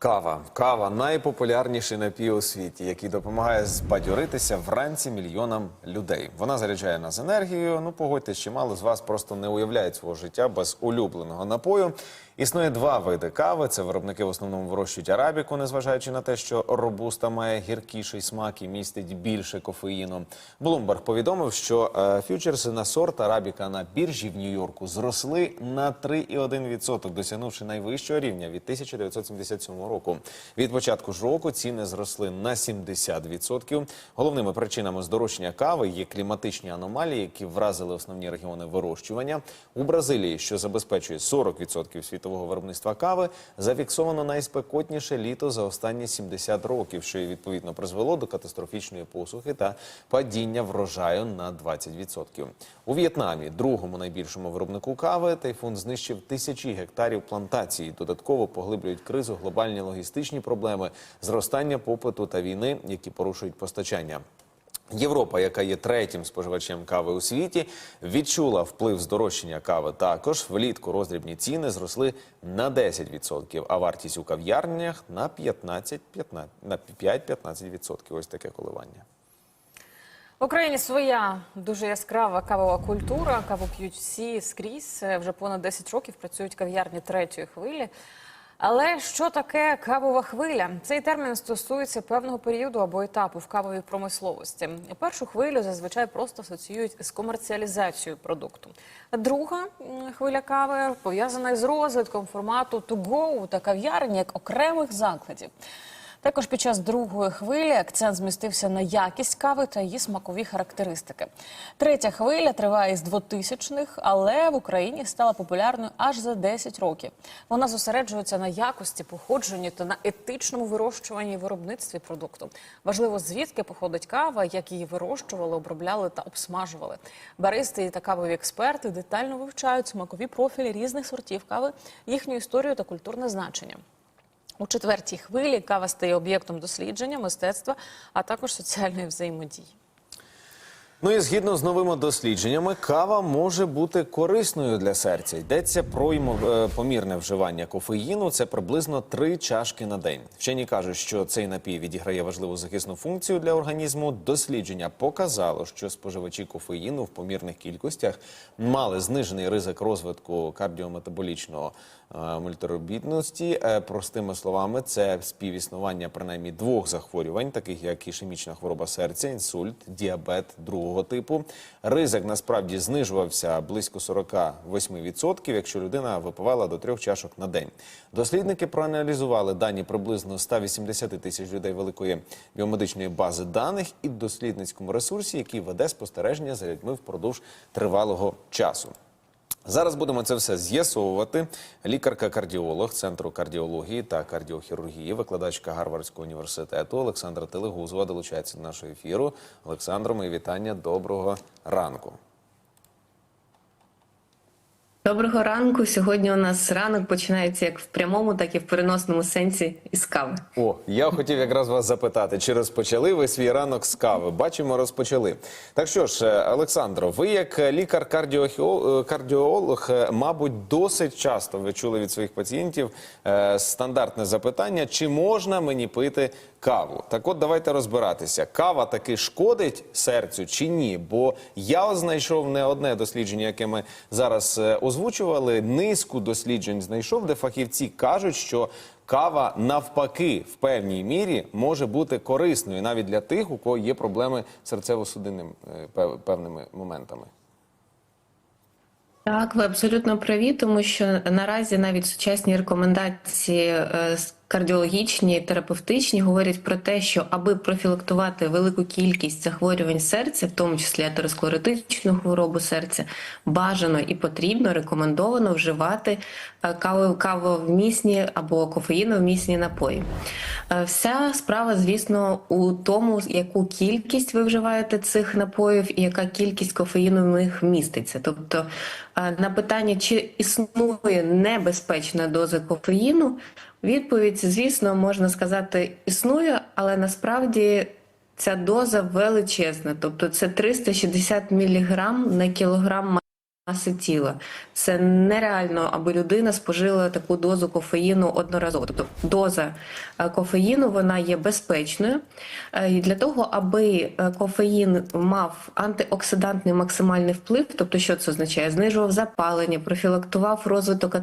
Кава. Кава найпопулярніший напій у світі, який допомагає збадьоритися вранці мільйонам людей. Вона заряджає нас енергією. Ну, погодьтесь, чимало з вас просто не уявляють свого життя без улюбленого напою. Існує два види кави. Це виробники в основному вирощують арабіку, незважаючи на те, що робуста має гіркіший смак і містить більше кофеїну. Блумберг повідомив, що е, фьючерси на сорт арабіка на біржі в Нью-Йорку зросли на 3,1%, досягнувши найвищого рівня від 1977 року. Від початку ж року ціни зросли на 70%. Головними причинами здорожчання кави є кліматичні аномалії, які вразили основні регіони вирощування. У Бразилії, що забезпечує 40% світового виробництва кави, зафіксовано найспекотніше літо за останні 70 років, що відповідно призвело до катастрофічної посухи та падіння врожаю на 20%. У В'єтнамі, другому найбільшому виробнику кави, тайфун знищив тисячі гектарів плантації. Додатково поглиблюють кризу глобальні логістичні проблеми, зростання попиту та війни, які порушують постачання. Європа, яка є третім споживачем кави у світі, відчула вплив здорожчання кави. Також влітку роздрібні ціни зросли на 10%, а вартість у кав'ярнях на 15, 15 на 5-15%. Ось таке коливання. В Україні своя дуже яскрава кавова культура. Каву п'ють всі скрізь. Вже понад 10 років працюють кав'ярні третьої хвилі. Але що таке кавова хвиля? Цей термін стосується певного періоду або етапу в кавовій промисловості. Першу хвилю зазвичай просто асоціюють з комерціалізацією продукту. Друга хвиля кави пов'язана із розвитком формату to go та кав'ярень як окремих закладів. Також під час другої хвилі акцент змістився на якість кави та її смакові характеристики. Третя хвиля триває з 2000-х, але в Україні стала популярною аж за 10 років. Вона зосереджується на якості, походженні та на етичному вирощуванні і виробництві продукту. Важливо, звідки походить кава, як її вирощували, обробляли та обсмажували. Баристи та кавові експерти детально вивчають смакові профілі різних сортів кави, їхню історію та культурне значення. У четвертій хвилі кава стає об'єктом дослідження, мистецтва, а також соціальної взаємодії. Ну і згідно з новими дослідженнями, кава може бути корисною для серця. Йдеться про е, помірне вживання кофеїну. Це приблизно три чашки на день. Вчені кажуть, що цей напій відіграє важливу захисну функцію для організму. Дослідження показало, що споживачі кофеїну в помірних кількостях мали знижений ризик розвитку кардіометаболічного е, мультиробітності. Е, Простими словами, це співіснування принаймні двох захворювань, таких як ішемічна хвороба серця, інсульт, діабет другого типу. Ризик насправді знижувався близько 48%, якщо людина випивала до трьох чашок на день. Дослідники проаналізували дані приблизно 180 тисяч людей великої біомедичної бази даних і дослідницькому ресурсі, який веде спостереження за людьми впродовж тривалого часу. Зараз будемо це все з'ясовувати. Лікарка-кардіолог Центру кардіології та кардіохірургії, викладачка Гарвардського університету Олександра Телегузова долучається до нашого ефіру. Олександро, мої вітання. Доброго ранку. Доброго ранку. Сьогодні у нас ранок починається як в прямому, так і в переносному сенсі із кави. О, я хотів якраз вас запитати, чи розпочали ви свій ранок з кави? Бачимо, розпочали. Так що ж, е, Олександро, ви як лікар-кардіолог, е, мабуть, досить часто ви чули від своїх пацієнтів е, стандартне запитання: чи можна мені пити каву? Так от давайте розбиратися. Кава таки шкодить серцю чи ні? Бо я знайшов не одне дослідження, яке ми зараз е, озвучували. Низку досліджень знайшов, де фахівці кажуть, що Кава навпаки в певній мірі може бути корисною навіть для тих, у кого є проблеми з серцево-судинним е, певними моментами. Так, ви абсолютно праві, тому що наразі навіть сучасні рекомендації е, с- кардіологічні, терапевтичні говорять про те, що аби профілактувати велику кількість захворювань серця, в тому числі атеросклеротичну хворобу серця, бажано і потрібно рекомендовано вживати кавовмісні або кофеїновмісні напої. Е, Вся справа, звісно, у тому, яку кількість ви вживаєте цих напоїв і яка кількість кофеїну в них міститься. Тобто е, на питання, чи існує небезпечна доза кофеїну, відповідь, звісно, можна сказати, існує, але насправді ця доза величезна. Тобто це 360 мг на кілограм маси тіла. Це нереально, аби людина спожила таку дозу кофеїну одноразово. Тобто доза е, кофеїну вона є безпечною. Е, І для того, аби е, кофеїн мав антиоксидантний максимальний вплив, тобто що це означає? Знижував запалення, профілактував розвиток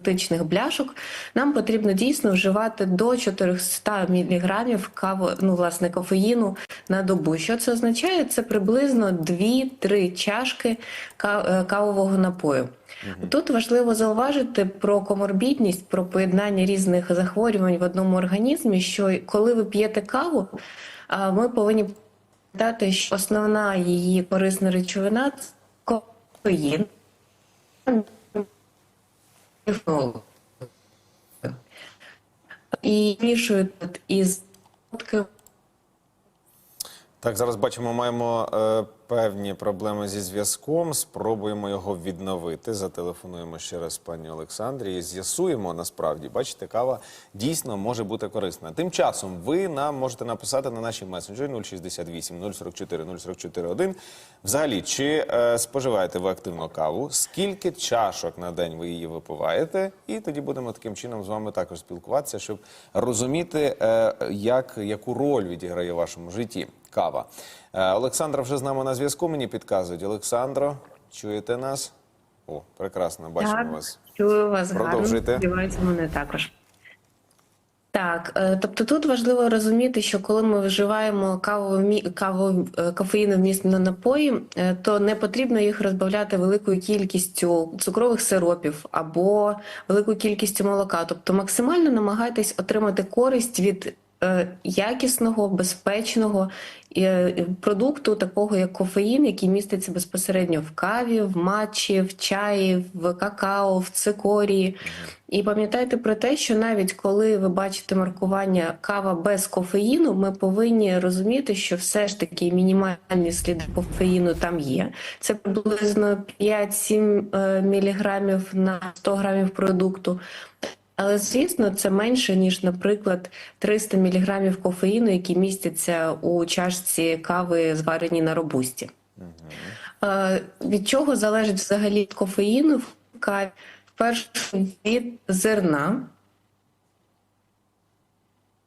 атеросклеротичних бляшок, нам потрібно дійсно вживати до 400 мг каво, ну, власне, кофеїну на добу. Що це означає? Це приблизно 2-3 чашки е, кавового напою. Тут важливо зауважити про коморбідність, про поєднання різних захворювань в одному організмі. Що коли ви п'єте каву, ми повинні пам'ятати, що основна її корисна речовина це кофеїн. І мішують із Так, зараз бачимо, маємо е, певні проблеми зі зв'язком. Спробуємо його відновити. Зателефонуємо ще раз пані Олександрі і з'ясуємо насправді. Бачите, кава дійсно може бути корисна. Тим часом ви нам можете написати на наші месенджери 068 044 044 1. Взагалі, чи е, споживаєте ви активно каву? Скільки чашок на день ви її випиваєте? І тоді будемо таким чином з вами також спілкуватися, щоб розуміти, е, як, яку роль відіграє в вашому житті кава. Е, Олександра вже з нами на зв'язку. Мені підказують. Олександро, чуєте нас? О, прекрасно, бачимо Так, вас. чую вас Продовжуйте. гарно. Сподіваюся, мене також. Так, е, тобто тут важливо розуміти, що коли ми вживаємо кавові каву, е, кофеїновмісні напої, то не потрібно їх розбавляти великою кількістю цукрових сиропів або великою кількістю молока. Тобто максимально намагайтесь отримати користь від якісного, безпечного е, продукту, такого як кофеїн, який міститься безпосередньо в каві, в матчі, в чаї, в какао, в цикорії. І пам'ятайте про те, що навіть коли ви бачите маркування кава без кофеїну, ми повинні розуміти, що все ж таки мінімальні сліди кофеїну там є. Це приблизно 5-7 е, міліграмів на 100 грамів продукту. Але звісно, це менше ніж, наприклад, 300 міліграмів кофеїну, які містяться у чашці кави, звареній на робусті. Е, Від чого залежить взагалі кофеїну в каві? Перше від зерна.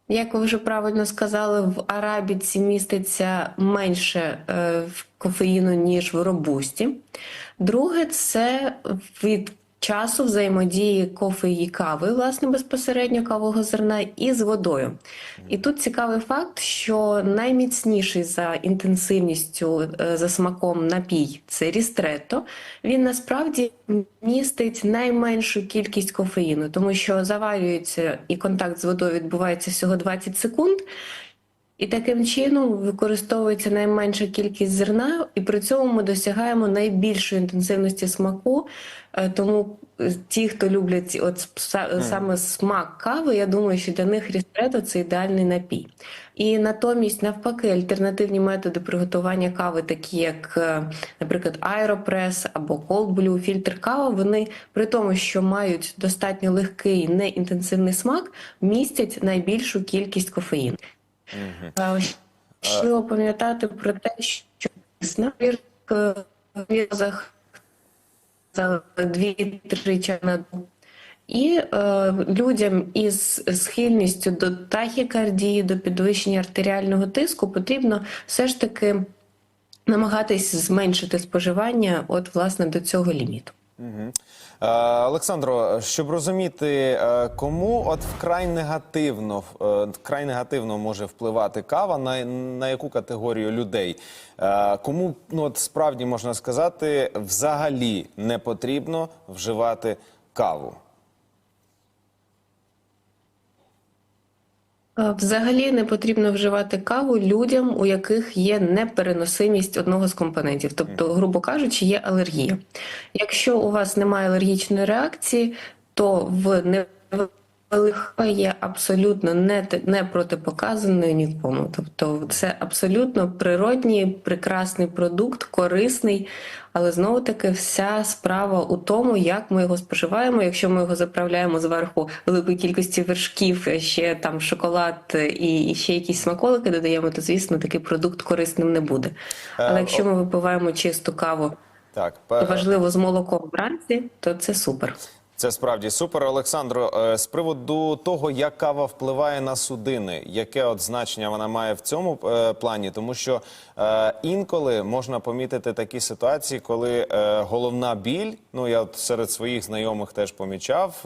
Як ви вже правильно сказали, в арабіці міститься менше е, кофеїну, ніж в робусті. Друге, це від часу взаємодії кофе і кави, власне, безпосередньо кавового зерна, і з водою. І тут цікавий факт, що найміцніший за інтенсивністю, е, за смаком напій це рістретто. Він насправді містить найменшу кількість кофеїну, тому що заварюється і контакт з водою відбувається всього 20 секунд. І таким чином використовується найменша кількість зерна, і при цьому ми досягаємо найбільшої інтенсивності смаку. Е, Тому е, ті, хто люблять от саме смак кави, я думаю, що для них рістретто це ідеальний напій. І натомість, навпаки, альтернативні методи приготування кави, такі як, е, наприклад, аеропрес або cold brew, фільтр кава, вони при тому, що мають достатньо легкий неінтенсивний смак, містять найбільшу кількість кофеїну. Е, Важливо пам'ятати про те, що набір в в'язах за 2-3 часи на добу. І е, людям із схильністю до тахікардії, до підвищення артеріального тиску потрібно все ж таки намагатись зменшити споживання от власне до цього ліміту. Е, Олександро, щоб розуміти, е, кому от вкрай негативно, е, вкрай негативно може впливати кава, на, на яку категорію людей? Кому ну от справді можна сказати, взагалі не потрібно вживати каву? Взагалі не потрібно вживати каву людям, у яких є непереносимість одного з компонентів, тобто, грубо кажучи, є алергія. Якщо у вас немає алергічної реакції, то в невелика є абсолютно не, не протипоказаною нікому. Тобто це абсолютно природній, прекрасний продукт, корисний, але знову таки вся справа у тому, як ми його споживаємо. Якщо ми його заправляємо зверху великої кількості вершків, ще там шоколад і, і ще якісь смаколики додаємо, то звісно такий продукт корисним не буде. Але якщо ми випиваємо чисту каву Так, важливо з молоком вранці, то це супер. Це справді супер, Олександро. Е, З приводу того, як кава впливає на судини, яке от значення вона має в цьому е, плані, тому що е, інколи можна помітити такі ситуації, коли головна біль, ну я от серед своїх знайомих теж помічав,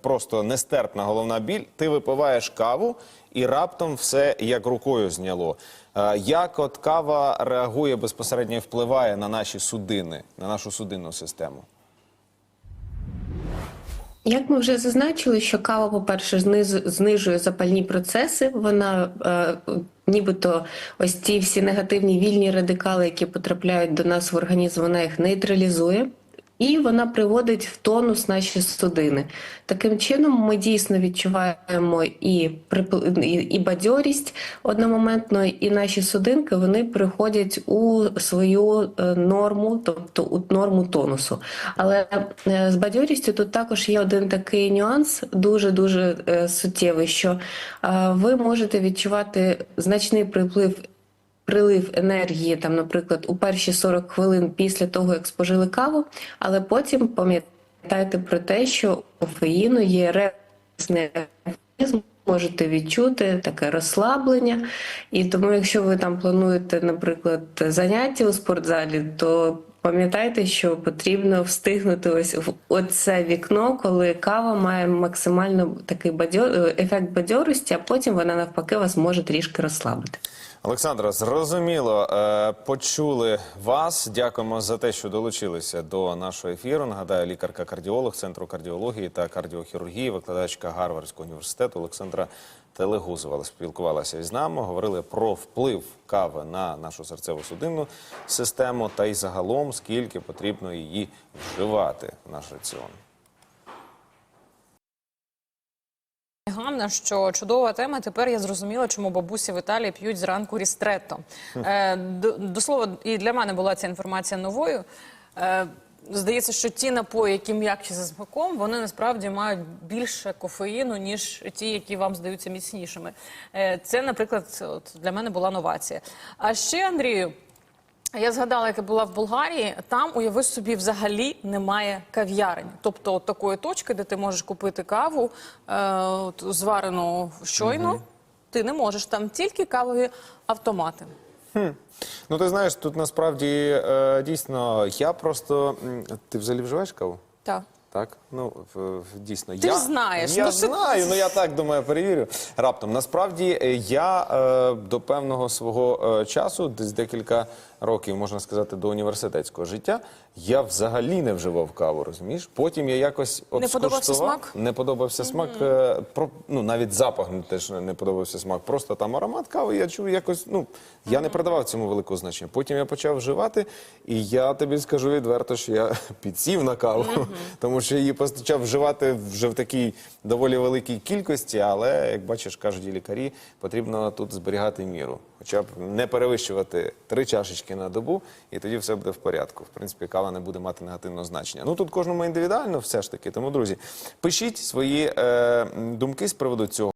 просто нестерпна головна біль. Ти випиваєш каву, і раптом все як рукою зняло. Як от кава реагує безпосередньо впливає на наші судини, на нашу судинну систему? Як ми вже зазначили, що кава, по-перше, знижує запальні процеси, вона е, нібито ось ці всі негативні вільні радикали, які потрапляють до нас в організм, вона їх нейтралізує. І вона приводить в тонус наші судини. Таким чином, ми дійсно відчуваємо і, і, бадьорість одномоментно, і наші судинки вони приходять у свою е, норму, тобто у норму тонусу. Але е, з бадьорістю тут також є один такий нюанс, дуже дуже суттєвий, що е, ви можете відчувати значний приплив прилив енергії, там, наприклад, у перші 40 хвилин після того, як спожили каву, але потім пам'ятайте про те, що у кофеїну є організм, можете відчути таке розслаблення. І тому, якщо ви там плануєте, наприклад, заняття у спортзалі, то Пам'ятайте, що потрібно встигнути ось в оце вікно, коли кава має максимально такий бадьор, ефект бадьорості, а потім вона навпаки вас може трішки розслабити. Олександра, зрозуміло, е, почули вас. Дякуємо за те, що долучилися до нашого ефіру. Нагадаю, лікарка-кардіолог Центру кардіології та кардіохірургії, викладачка Гарвардського університету Олександра Телегузова спілкувалася із нами. Говорили про вплив кави на нашу серцево-судинну систему та й загалом скільки потрібно її вживати в наш раціон. Головне, що чудова тема. Тепер я зрозуміла, чому бабусі в Італії п'ють зранку рістретто. Е, до, до слова, і для мене була ця інформація новою. Е, здається, що ті напої, які м'якші за смаком, вони насправді мають більше кофеїну, ніж ті, які вам здаються міцнішими. Е, це, наприклад, от для мене була новація. А ще, Андрію, я згадала, як я була в Болгарії. Там, уяви собі, взагалі немає кав'ярень. Тобто от такої точки, де ти можеш купити каву, е, от, зварену щойно, ти не можеш. Там тільки кавові автомати. Ну, ти знаєш, тут насправді е, дійсно я просто. Ти взагалі вживаєш каву? Так. Так, ну в- дійсно. Ти я, ж знаєш, Я ну, знаю, ну я так думаю, перевірю. Раптом насправді е, я е, до певного свого е, часу, десь декілька років, можна сказати, до університетського життя, я взагалі не вживав каву, розумієш? Потім я якось от Не подобався смак? Не подобався смак. е, про, ну навіть запах не теж не подобався смак. Просто там аромат кави. Я чув якось. Ну я не придавав цьому великого значення. Потім я почав вживати, і я тобі скажу відверто, що я підсів на каву, тому що її почав вживати вже в такій доволі великій кількості. Але як бачиш, кажуть лікарі, потрібно тут зберігати міру, хоча б не перевищувати три чашечки на добу, і тоді все буде в порядку. В принципі, кава не буде мати негативного значення. Ну тут кожному індивідуально, все ж таки. Тому, друзі, пишіть свої е, думки з приводу цього.